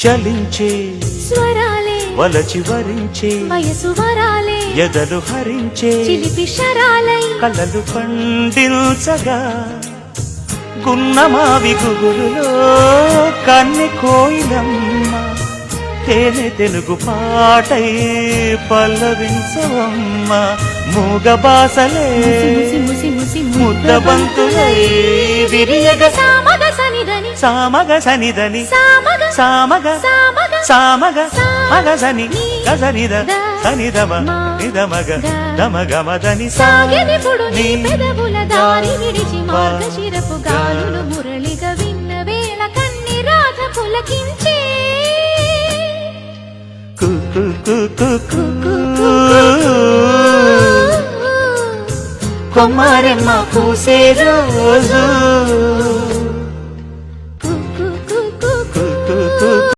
చలించే స్వరాలే వలచి వరించే వయసు వరాలే ఎదలు హరించే చిలిపి శరాలై కలలు పండించగా గున్నమావి గుగులులో కన్నె కోయిలమ్మ తేనె తెలుగు పాటై పల్లవించవమ్మ మూగ బాసలే ముసి ముసి ముసి ముద్దబంతులై విరియగ సనిదని సామగ సనిదని సామగ సామగ సామగ సామగ మగసని గసనిద సనిదమ నిదమగ దమగమదని సాగెనిపుడు నీ పెదవుల దారి విడిచి మార్గశిరపు గాలులు మురళిగా విన్న వేళ కన్ని రాధ పులకించే కొమ్మారెమ్మ పూసే రోజు.